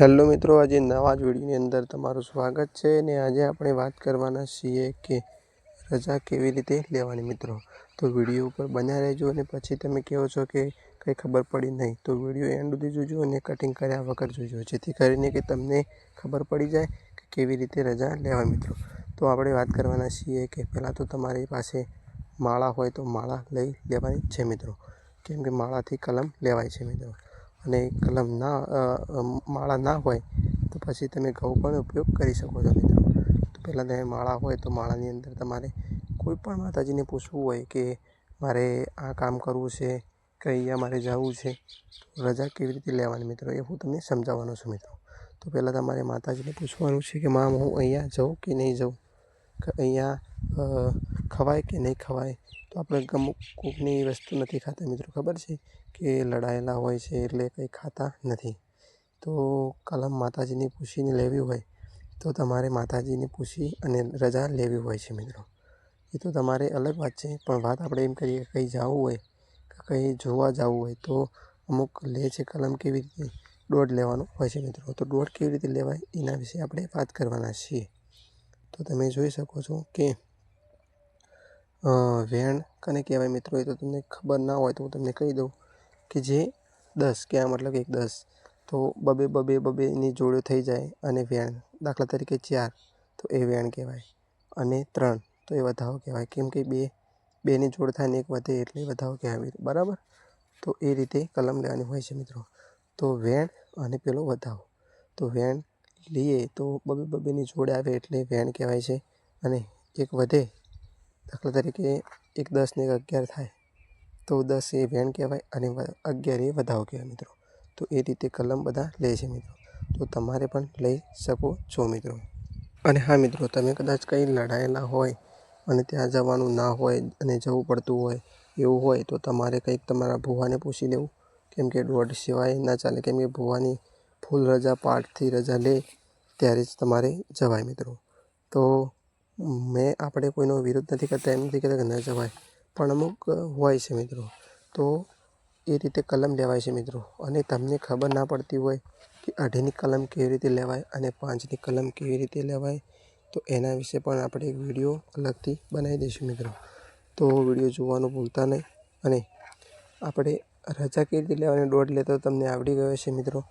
Hello મિત્રો, આજે નવા જ વિડીયોની અંદર તમારું સ્વાગત છે ને આજે આપણે વાત કરવાના છીએ કે રજા કેવી રીતે લેવાની મિત્રો. તો વીડિયો ઉપર બન્યા રહેજો અને પછી તમે કહો છો કે કંઈ ખબર પડી નહીં, તો વીડિયો એન્ડ સુધી જોજો અને કટિંગ કર્યા વગર જોજો, જેથી કરીને કે તમને ખબર પડી જાય કે કેવી રીતે રજા લેવા મિત્રો. તો આપણે વાત કરવાના છીએ કે પહેલાં તો તમારી પાસે માળા હોય તો માળા લઈ લેવાની છે મિત્રો. કેમ કે માળાથી કલમ લેવાય છે મિત્રો. અને કલમ ના માળા ના હોય, તો પછી તમે ઘઉં પણ ઉપયોગ કરી શકો છો મિત્રો. તો પહેલાં તમે માળા હોય તો માળાની અંદર તમારે કોઈ પણ માતાજીને પૂછવું હોય કે મારે આ કામ કરવું છે કે અહીંયા મારે જવું છે, તો રજા કેવી રીતે લેવાની મિત્રો, એ હું તમને સમજાવવાનો છું મિત્રો. તો પહેલાં તમારે માતાજીને પૂછવાનું છે કે માં હું અહીંયા જાઉં કે નહીં જાઉં? અહીંયા ખવાય કે નહીં ખવાય, તો આપણે અમુક કોકની વસ્તુ નથી ખાતા મિત્રો. ખબર છે કે લડાયેલા હોય છે એટલે કંઈ ખાતા નથી. તો કલમ માતાજીની પૂછીને લેવી હોય, તો તમારે માતાજીની પૂછી અને રજા લેવી હોય છે મિત્રો. એ તો તમારે અલગ વાત છે, પણ વાત આપણે એમ કરીએ કે કંઈ જવું હોય, કે કંઈ જોવા જવું હોય, તો અમુક લે છે કલમ કેવી રીતે દોઢ લેવાનો હોય છે મિત્રો. તો દોઢ કેવી રીતે લેવાય એના વિશે આપણે વાત કરવાના છીએ. તો તમે જોઈ શકો છો કે વેણ કને કહેવાય મિત્રો, એ તો તમને ખબર ના હોય તો હું તમને કહી દઉં કે જે દસ, કે આ મતલબ એક દસ, તો બબે બબે બબેની જોડે થઈ જાય અને વેણ, દાખલા તરીકે ચાર, તો એ વેણ કહેવાય અને ત્રણ, તો એ વધાવો કહેવાય. કેમ કે બે, બેની જોડ થાય ને એક વધે એટલે વધાવો કહેવાય. બરાબર? તો એ રીતે કલમ લેવાની હોય છે મિત્રો. તો વેણ અને પેલો વધાવો તો વેણ લઈએ તો બબે બબેની જોડે આવે એટલે વેણ કહેવાય છે અને એક વધે દાખલા તરીકે એક દસ ને એક અગિયાર થાય તો દસ એ વેણ કહેવાય અને અગિયાર એ વધાવો કહેવાય મિત્રો. તો એ રીતે કલમ બધા લે છે મિત્રો. તો તમારે પણ લઈ શકો છો મિત્રો. અને હા મિત્રો, તમે કદાચ કંઈ લડાયેલા હોય અને ત્યાં જવાનું ના હોય અને જવું પડતું હોય, એવું હોય તો તમારે કંઈક તમારા ભુવાને પૂછી લેવું. કેમ કે દોઢ સિવાય ના ચાલે. કેમ કે ભુવાની ફૂલ રજા પાઠથી રજા લે ત્યારે જ તમારે જવાય મિત્રો. તો મેં આપણે કોઈનો વિરોધ નથી કરતા, એમ નથી કહેતા કે ન જવાય. પણ અમુક હોય છે મિત્રો. તો એ રીતે કલમ લેવાય છે મિત્રો. અને તમને ખબર ના પડતી હોય કે અઢીની કલમ કેવી રીતે લેવાય અને પાંચની કલમ કેવી રીતે લેવાય, તો એના વિશે પણ આપણે એક વીડિયો અલગથી બનાવી દઈશું મિત્રો. તો વીડિયો જોવાનું ભૂલતા નહીં. અને આપણે રજા કેવી રીતે લેવાની, દોઢ લેતો તમને આવડી ગયો છે મિત્રો.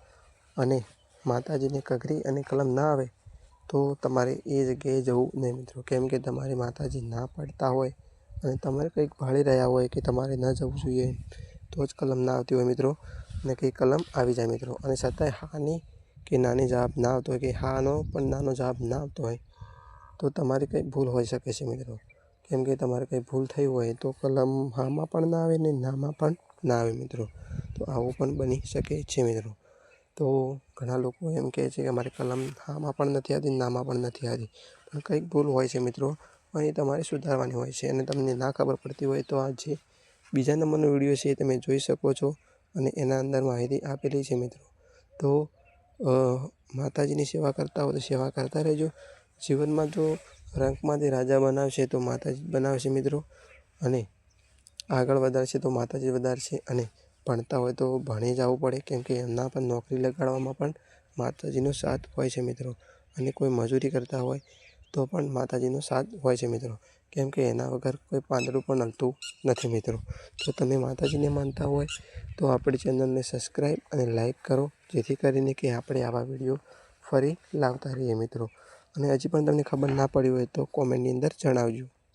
અને માતાજીને કગરી અને કલમ ના આવે, તો તમારે એ જગ્યાએ જવું નહીં મિત્રો. કેમ કે તમારે માતાજી ના પાડતા હોય અને તમારે કંઈક ભાળી રહ્યા હોય કે તમારે ન જવું જોઈએ, તો જ કલમ ના આવતી હોય મિત્રો. અને કંઈ કલમ આવી જાય મિત્રો. અને છતાંય હાની કે નાની જવાબ ના આવતો હોય કે હાનો પણ નાનો જવાબ ના આવતો હોય, તો તમારી કંઈ ભૂલ હોઈ શકે છે મિત્રો. કેમ કે તમારે કંઈ ભૂલ થઈ હોય તો કલમ હામાં પણ ના આવે ને નામાં પણ ના આવે મિત્રો. તો આવું પણ બની શકે છે મિત્રો. તો ઘણા લોકો એમ કહે છે કે મારી કલમ હામાં પણ નથી આવતી, નામાં પણ નથી આવતી. પણ કંઈક ભૂલ હોય છે મિત્રો અને એ તમારે સુધારવાની હોય છે અને તમને ના ખબર પડતી હોય તો આ જે બીજા નંબરનો વીડિયો છે એ તમે જોઈ શકો છો અને એના અંદર માહિતી આપેલી છે મિત્રો. તો માતાજીની સેવા કરતા હો તો સેવા કરતા રહેજો. જીવનમાં જો રંકમાંથી રાજા બનાવશે તો માતાજી બનાવશે મિત્રો. અને આગળ વધારશે તો માતાજી વધારશે અને ભણતા હોય તો ભણી જવું પડે, કેમ કે એમના પણ નોકરી લગાડવામાં પણ માતાજીનો સાથ હોય છે મિત્રો. અને કોઈ મજૂરી કરતા હોય તો પણ માતાજીનો સાથ હોય છે મિત્રો. કેમ કે એના વગર કોઈ પાંદડું પણ હલતું નથી મિત્રો. તો તમે માતાજીને માનતા હોય તો આપણી ચેનલને સબસ્ક્રાઈબ અને લાઈક કરો, જેથી કરીને કે આપણે આવા વીડિયો ફરી લાવતા રહીએ મિત્રો. અને હજી પણ તમને ખબર ના પડી હોય તો કોમેન્ટની અંદર જણાવજો.